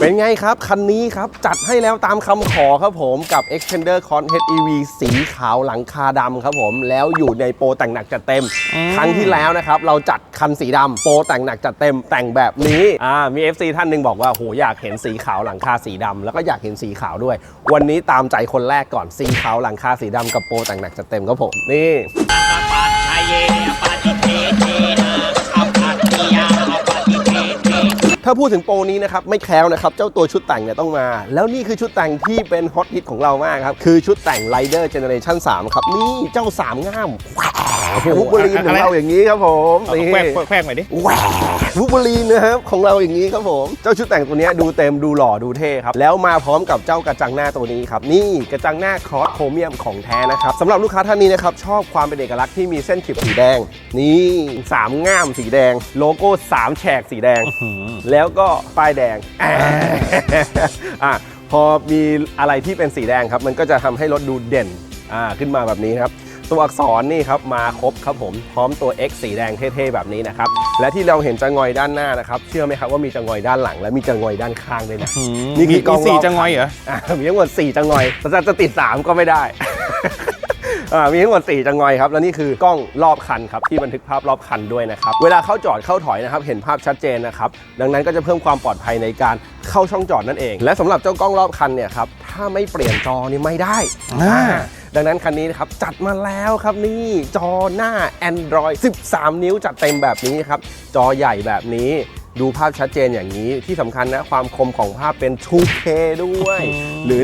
เป็นไงครับ คันนี้ครับ จัดให้แล้วตามคำขอครับผมกับ Extender Con HEV สีขาวหลังคาดำครับผม แล้วอยู่ในโปรแต่งหนักจัดเต็ม ครั้งที่แล้วนะครับ เราจัดคันสีดำโปรแต่งหนักจัดเต็มแต่งแบบนี้อ่ามี FC ท่านหนึ่งบอกว่าโหอยากเห็นสีขาวหลังคาสีดำแล้วก็อยากเห็นสีขาวด้วย วันนี้ตามใจคนแรกก่อนสีขาวหลังคาสีดำกับโปรแต่งหนักจัดเต็มครับผมนี่ปัจชายเยปฏิเทเทนะอัปปัตติยาอัปปฏิเทเท ถ้าพูดถึงโปรนี้นะครับไม่แคล้วนะครับเจ้าตัวชุดแต่งเนี่ยต้องมา แล้วนี่คือชุดแต่งที่เป็นฮอตฮิตของเรามากครับ คือชุดแต่ง Rider Generation 3 ครับ นี่เจ้าสามง่ามวูบลีนของเราอย่างนี้ครับผมนี่แควกแควกหน่อยดิแหววูบลีนนะครับของเราอย่างนี้ครับผม เจ้าชุดแต่งตัวเนี้ยดูเต็มดูหล่อดูเท่ครับ แล้วมาพร้อมกับเจ้ากระจังหน้าตัวนี้ครับ นี่กระจังหน้าครอสโครเมียมของแท้นะครับสำหรับลูกค้าท่านนี้นะครับชอบความเป็นเอกลักษณ์ที่มีเส้นขีดสีแดง นี่สามง่ามสีแดง โลโก้สามแฉกสีแดงแล้วก็ป้ายแดงอ่าอะพอมีอะไรที่เป็นสีแดงครับ มันก็จะทำให้รถดูเด่นอ่าขึ้นมาแบบนี้ครับ ตัวอักษรนี่ครับมาครบครับผมพร้อมตัว X สีแดงเท่ๆแบบนี้นะครับและที่เราเห็นจะงอยด้านหน้านะครับเชื่อไหมครับว่ามีจะงอยด้านหลัง และมีจะงอยด้านข้างด้วยนะนี่คือกล้องมีสี่รอบจังงอยเหรออะมีทั้งหมด4จังงอยแต่จะจะติด3ก็ไม่ได้อ่า มีทั้งหมด4จังงอยครับ แล้วนี่คือกล้องรอบคันครับที่บันทึกภาพรอบคันด้วยนะครับ เวลาเข้าจอดเข้าถอยนะครับ เห็นภาพชัดเจนนะครับ ดังนั้นก็จะเพิ่มความปลอดภัยในการเข้าช่องจอดนั่นเอง และสำหรับเจ้ากล้องรอบคันเนี่ยครับถ้าไม่เปลี่ยนจอนี่ไม่ได้อ่าดังนั้นคันนี้นะครับจัดมาแล้วครับนี่จอหน้า Android 13 นิ้วจัดเต็มแบบนี้ครับจอใหญ่แบบนี้ ดูภาพชัดเจนอย่างนี้ที่สำคัญนะ ความคมของภาพเป็น 2K ด้วย หรือ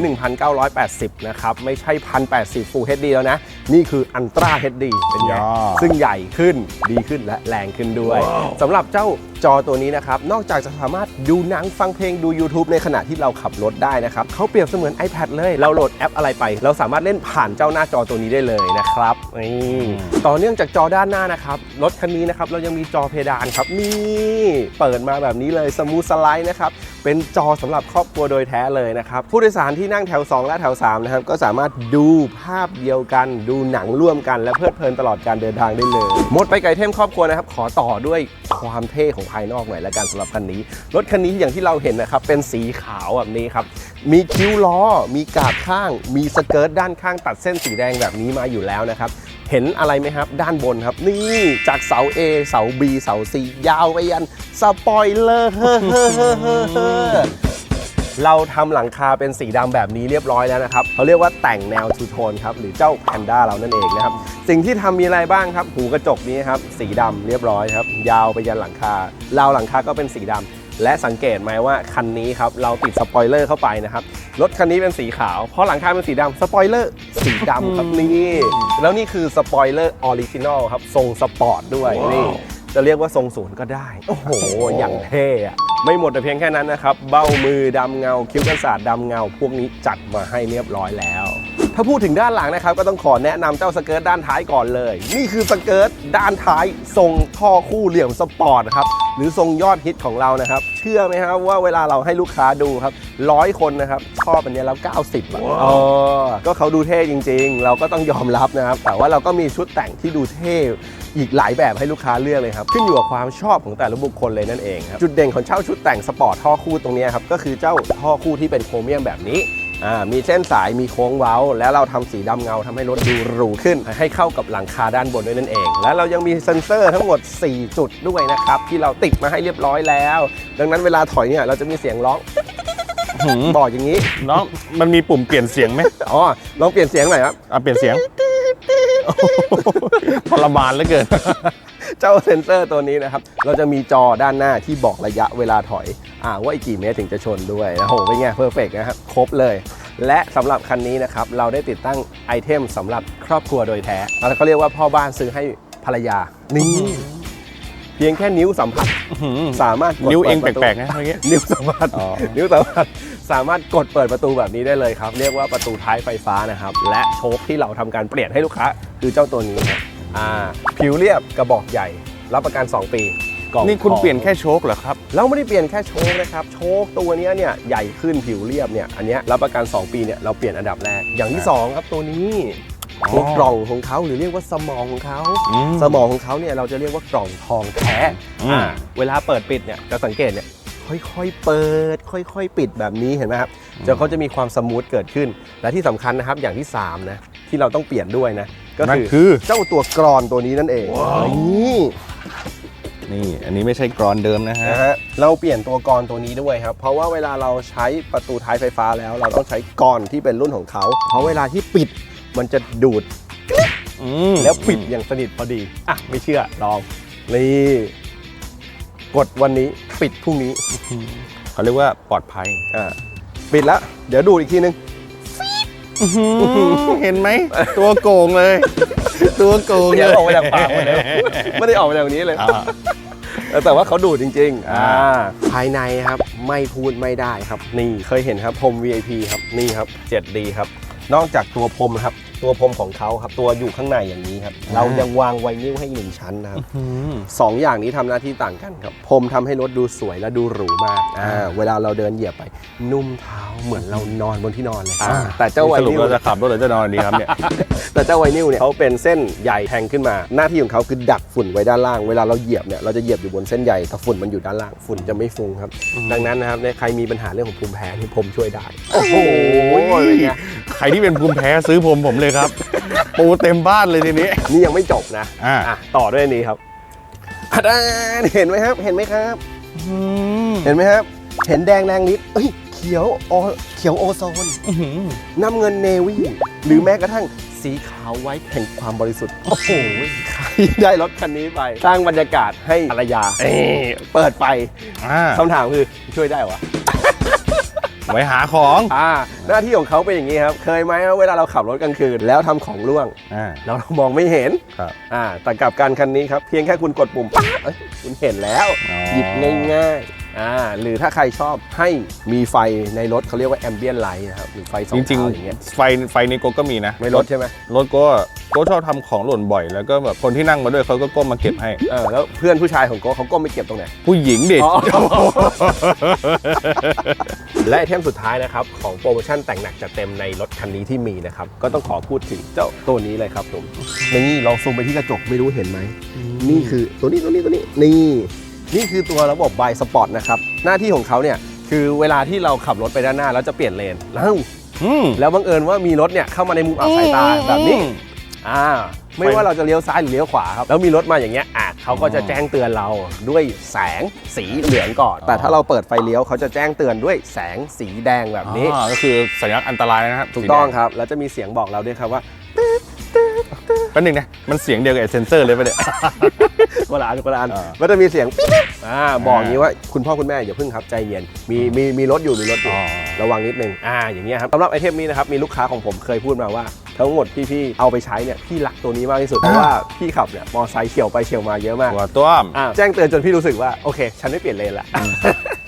1980 นะครับ ไม่ใช่ 1080 Full HD แล้วนะ นี่คือ Ultra HD เป็นไงยอดซึ่งใหญ่ขึ้นดีขึ้นและแรงขึ้นด้วยสำหรับเจ้า จอตัวนี้นะครับ นอกจากจะสามารถดูหนังฟังเพลงดู YouTube ในขณะที่เราขับรถได้นะครับเขาเปรียบเสมือน iPad เลย เราโหลดแอปอะไรไป เราสามารถเล่นผ่านเจ้าหน้าจอตัวนี้ได้เลยนะครับนี่ต่อเนื่องจากจอด้านหน้านะครับ รถคันนี้นะครับเรายังมีจอเพดานครับนี่เปิดมาแบบนี้เลยสมูทสไลด์นะครับเป็นจอสำหรับครอบครัวโดยแท้เลยนะครับผู้โดยสารที่นั่งแถว 2 และแถว3นะครับก็สามารถดูภาพเดียวกัน ดูหนังร่วมกัน และเพลิดเพลินตลอดการเดินทางได้เลย หมดไปไกลเทมครอบครัวนะครับขอต่อด้วยความเท่ของภายนอกหน่อยละกันสำหรับคันนี้ รถคันนี้อย่างที่เราเห็นนะครับเป็นสีขาวแบบนี้ครับมีคิ้วล้อ มีกาบข้าง มีสเกิร์ตด้านข้างตัดเส้นสีแดงแบบนี้มาอยู่แล้วนะครับเห็นอะไรไหมครับ ด้านบนครับ นี่จากเสา A เสา B เสา C ยาวไปยันสปอยเลอร์เเราทำหลังคาเป็นสีดำแบบนี้เรียบร้อยแล้วนะครับเขาเรียกว่าแต่งแนวทูโทนครับหรือเจ้าแพนด้าเรานั่นเองนะครับสิ่งที่ทำมีอะไรบ้างครับ หูกระจกนี้ครับสีดำเรียบร้อยครับยาวไปยันหลังคาราวหลังคาก็เป็นสีดำและสังเกตไหมว่าคันนี้ครับเราติดสปอยเลอร์เข้าไปนะครับรถคันนี้เป็นสีขาวเพราะหลังคาเป็นสีดำสปอยเลอร์สีดำครับนี่แล้วนี่คือสปอยเลอร์ออริจินอลครับทรงสปอร์ตด้วยนี่ จะเรียกว่าทรงศูนย์ก็ได้ โอ้โห อย่างเท่อะไม่หมดแต่เพียงแค่นั้นนะครับ เบ้ามือดำเงา คิ้วกันศาสตร์ดำเงา พวกนี้จัดมาให้เรียบร้อยแล้ว ถ้าพูดถึงด้านหลังนะครับ ก็ต้องขอแนะนำเจ้าสเกิร์ตด้านท้ายก่อนเลย นี่คือสเกิร์ตด้านท้ายทรงท่อคู่เหลี่ยมสปอร์ตนะครับหรือทรงยอดฮิตของเรานะครับ เชื่อไหมครับว่าเวลาเราให้ลูกค้าดูครับร้อยคนนะครับชอบอันเนี้ยแล้ว 90อะเออก็เขาดูเท่จริง ๆ เราก็ต้องยอมรับนะครับ แต่ว่าเราก็มีชุดแต่งที่ดูเท่อีกหลายแบบให้ลูกค้าเลือกเลยครับ ขึ้นอยู่กับความชอบของแต่ละบุคคลเลยนั่นเองครับ จุดเด่นของเช่าชุดแต่งสปอร์ตท่อคู่ตรงเนี้ยครับ ก็คือเจ้าท่อคู่ที่เป็นโครเมียมแบบนี้ อ่ามีเส้นสายมีโค้งเว้า แล้วเราทำสีดำเงาทำให้รถดูหรูขึ้น ให้เข้ากับหลังคาด้านบนด้วยนั่นเอง แล้วเรายังมีเซ็นเซอร์ทั้งหมด 4 จุดด้วยนะครับ ที่เราติดมาให้เรียบร้อยแล้ว ดังนั้นเวลาถอยเนี่ยเราจะมีเสียงร้องบอกอย่างนี้น้องมันมีปุ่มเปลี่ยนเสียงไหมอ๋อลองเปลี่ยนเสียงหน่อยครับอะเปลี่ยนเสียงโอ้โหทรมานเหลือเกิน เจ้าเซ็นเซอร์ตัวนี้นะครับ เราจะมีจอด้านหน้าที่บอกระยะเวลาถอยอ่าว่าอีกกี่เมตรถึงจะชนด้วยนะโหเป็นไงเพอร์เฟกนะครับครบเลย และสำหรับคันนี้นะครับ เราได้ติดตั้งไอเทมสำหรับครอบครัวโดยแท้แล้วเขาเรียกว่าพ่อบ้านซื้อให้ภรรยานี่เพียงแค่นิ้วสัมผัสสามารถกดนิ้วเองปิดประตูแปลกๆนะเมื่อกี้นิ้วสัมผัสอ๋อนิ้วสัมผัสสามารถกดเปิดประตูแบบนี้ได้เลยครับ เรียกว่าประตูท้ายไฟฟ้านะครับ และโชคที่เราทำการเปลี่ยนให้ลูกค้า คือเจ้าตัวนี้ครับ อ่าผิวเรียบกระบอกใหญ่ รับประกัน 2 ปีกล่องนี่คุณทองเปลี่ยนแค่โชคเหรอครับ เราไม่ได้เปลี่ยนแค่โชคนะครับโชคตัวเนี้ยเนี่ยใหญ่ขึ้นผิวเรียบเนี่ยอันเนี้ยรับประกัน 2 ปีเนี่ยเราเปลี่ยนอันดับแรกอย่างที่ 2 ครับตัวนี้อ๋อตัวกล่องของเขาหรือเรียกว่าสมองของเขาอืมสมองของเขาเนี่ยเราจะเรียกว่ากล่องทองแท้อืม อ่าเวลาเปิดปิดเนี่ยจะสังเกตเนี่ยค่อยๆเปิด ค่อยๆ ปิดแบบนี้เห็นไหมครับจะเขาจะมีความสมูทเกิดขึ้น และที่สำคัญนะครับอย่างที่3นะที่เราต้องเปลี่ยนด้วยนะ ก็นั่นคือคือ เจ้าตัวกรอนตัวนี้นั่นเองนี่นี่อันนี้ไม่ใช่กรอนเดิมนะฮะนะฮะเราเปลี่ยนตัวกรตัวนี้ด้วยครับ เพราะว่าเวลาเราใช้ประตูท้ายไฟฟ้าแล้ว เราต้องใช้กรที่เป็นรุ่นของเขา เพราะเวลาที่ปิดมันจะดูดอืมแล้วปิดอย่างสนิทพอดีอะไม่เชื่อลองนี่กดวันนี้ปิดพรุ่งนี้เขาเรียกว่าปลอดภัยอ่าปิดแล้วเดี๋ยวดูดอีกทีนึง เห็นไหม ตัวโกงเลย ตัวโกงเดี๋เลยวยออกมาจากปากหมดแล้วไม่ได้ออกมาจากนี้เลยอ่า แต่ว่าเขาดูดจริงๆอ่าอ่าภายในครับไม่พูดไม่ได้ครับ นี่เคยเห็นครับพรม VIP ครับนี่ครับ 7D ครับ นอกจากตัวพรมครับ ตัวพรมของเขาครับตัวอยู่ข้างในอย่างนี้ครับ เรายังวางไวนิ้วให้อีกหนึ่งชั้นนะครับอืมสองอย่างนี้ทำหน้าที่ต่างกันครับพรมทำให้รถดูสวยและดูหรูมากอ่าเวลาเราเดินเหยียบไป นุ่มเท้าเหมือนเรานอนบนที่นอนเลยอ่าแต่เจ้าไวสรุปนิวเราจะขับรถหรือจะนอนดีครับเนี่ยแต่เจ้าไวนิลเนี่ยเขาเป็นเส้นใยแทงขึ้นมา หน้าที่ของเขาคือดักฝุ่นไว้ด้านล่างเวลาเราเหยียบเนี่ยเราจะเหยียบอยู่บนเส้นใยแต่ฝุ่นมันอยู่ด้านล่างฝุ่นจะไม่ฟุ้งครับ ดังนั้นนะครับเนี่ยใครมีปัญหาเรื่องของภูมิแพ้ที่ผมช่วยได้โอ้โหเป็นไงใครที่เป็นภูมิแพ้ซื้อผมผมเลยครับ ปูเต็มบ้านเลยทีนี้ นี่ยังไม่จบนะอ่าอะต่อด้วยอันนี้ครับอะด้านเห็นไหมครับ เห็นไหมครับ อืมเห็นไหมครับ เห็นแดงแรงนิดเอ้ย เขียวโอเขียวโอโซน อื้อหือน้ำเงินเนวี่หรือแม้กระทั่งสีขาวไว้แห่งความบริสุทธิ์ โอ้โหใครได้รถคันนี้ไป สร้างบรรยากาศให้ภรรยาเอ้ยเปิดไฟอ่าคำถามคือช่วยได้วะ ไว้หาของอ่าหน้าที่ของเขาเป็นอย่างนี้ครับ เคยไหมว่าเวลาเราขับรถกลางคืน แล้วทำของร่วงอ่าแล้วเรามองไม่เห็นครับอ่าแต่กับการคันนี้ครับ เพียงแค่คุณกดปุ่มปั๊บเอ้ยคุณเห็นแล้วอ๋อหยิบง่ายๆอ่าหรือถ้าใครชอบให้มีไฟในรถเขาเรียกว่าแอมเบียนไลท์นะครับหรือไฟสอจงริงเท้าอย่างเงี้ยๆไฟไฟนี้โกก็มีนะไม่ลดใช่ไหมรถก็ ก็ชอบทำของหล่นบ่อย แล้วก็แบบคนที่นั่งมาด้วยเขาก็ก้มมาเก็บให้ เออแล้วเพื่อนผู้ชายของโก้เขาก็ไม่เก็บตรงไหน ผู้หญิงเด็กอ๋อ และไอเทมสุดท้ายนะครับของโปรโมชั่นแต่งหนักจัดเต็มในรถคันนี้ที่มีนะครับก็ต้องขอพูดถึงเจ้าตัวนี้เลยครับผมนี่ลองซูมไปที่กระจกไม่รู้เห็นไหม นี่คือตัวนี้ตัวนี้ตัวนี้นี่นี่คือตัวระบบ b บสปอร์ตนะครับหน้าที่ของเขาเนี่ยคือเวลาที่เราขับรถไปด้านหน้าแล้วจะเปลี่ยนเลนแล้ว อืม แล้วบังเอิญว่ามีรถเนี่ยเข้ามาในมุมอับสายตาแบบนี้ อ่าไม่ว่าเราจะเลี้ยวซ้ายหรือเลี้ยวขวาครับแล้วมีรถมาอย่างเงี้ยอะเขาก็จะแจ้งเตือนเราด้วยแสงสีเหลืองก่อน แต่ถ้าเราเปิดไฟเลี้ยวเขาจะแจ้งเตือนด้วยแสงสีแดงแบบนี้อ่าก็คือสัญลักษณ์อันตรายนะครับถูกต้องสีแดครับ แล้วจะมีเสียงบอกเราด้วยครับว่าแป๊บนึงนะมันเสียงเดียวกับไอ้เซนเซอร์เลยปะเนี่ยโบราณโบราณอ่ามันจะมีเสียงปิ๊บปิ๊บอ่าบอกอย่างนี้ว่าคุณพ่อคุณแม่อย่าเพิ่งครับใจเย็นมีมีมีรถอยู่มีรถอยู่อ๋อระวังนิดนึงอ่าอย่างเงี้ยครับสำหรับไอเทมนี้นะครับมีลูกค้าของผมเคยพูดมาว่า ทั้งหมดที่พี่เอาไปใช้เนี่ยพี่รักตัวนี้มากที่สุดเพราะว่าพี่ขับเนี่ยมอไซค์เฉียวไปเฉียวมาเยอะมากหัวต้วมอ่าแจ้งเตือนจนพี่รู้สึกว่าโอเค ฉันไม่เปลี่ยนเลนละ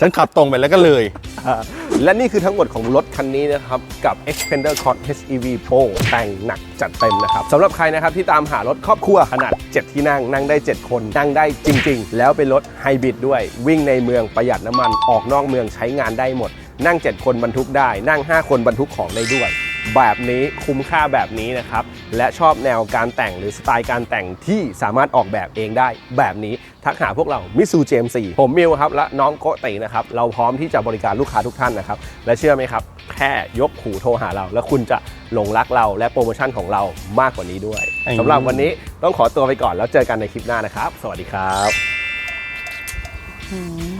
ฉันขับตรงไปแล้วก็เลยอ่าและนี่คือทั้งหมดของรถคันนี้นะครับ กับ Xpander Cross HEV Pro แต่งหนักจัดเต็มนะครับสำหรับใครนะครับที่ตามหารถครอบครัวขนาด 7 ที่นั่ง นั่งได้ 7 คน นั่งได้จริง ๆ แล้วเป็นรถไฮบริดด้วย วิ่งในเมืองประหยัดน้ำมันออกนอกเมืองใช้งานได้หมด นั่ง 7 คนบรรทุกได้ นั่ง 5 คนบรรทุกของได้ด้วย แบบนี้คุ้มค่าแบบนี้นะครับ และชอบแนวการแต่งหรือสไตล์การแต่งที่สามารถออกแบบเองได้แบบนี้ ทักหาพวกเรามิซูเจมซีผมมิวครับ และน้องโกตินะครับ เราพร้อมที่จะบริการลูกค้าทุกท่านนะครับ และเชื่อไหมครับ แค่ยกหูโทรหาเรา แล้วคุณจะหลงรักเราและโปรโมชั่นของเรามากกว่านี้ด้วยอืมสำหรับวันนี้ต้องขอตัวไปก่อนแล้วเจอกันในคลิปหน้านะครับ สวัสดีครับอืม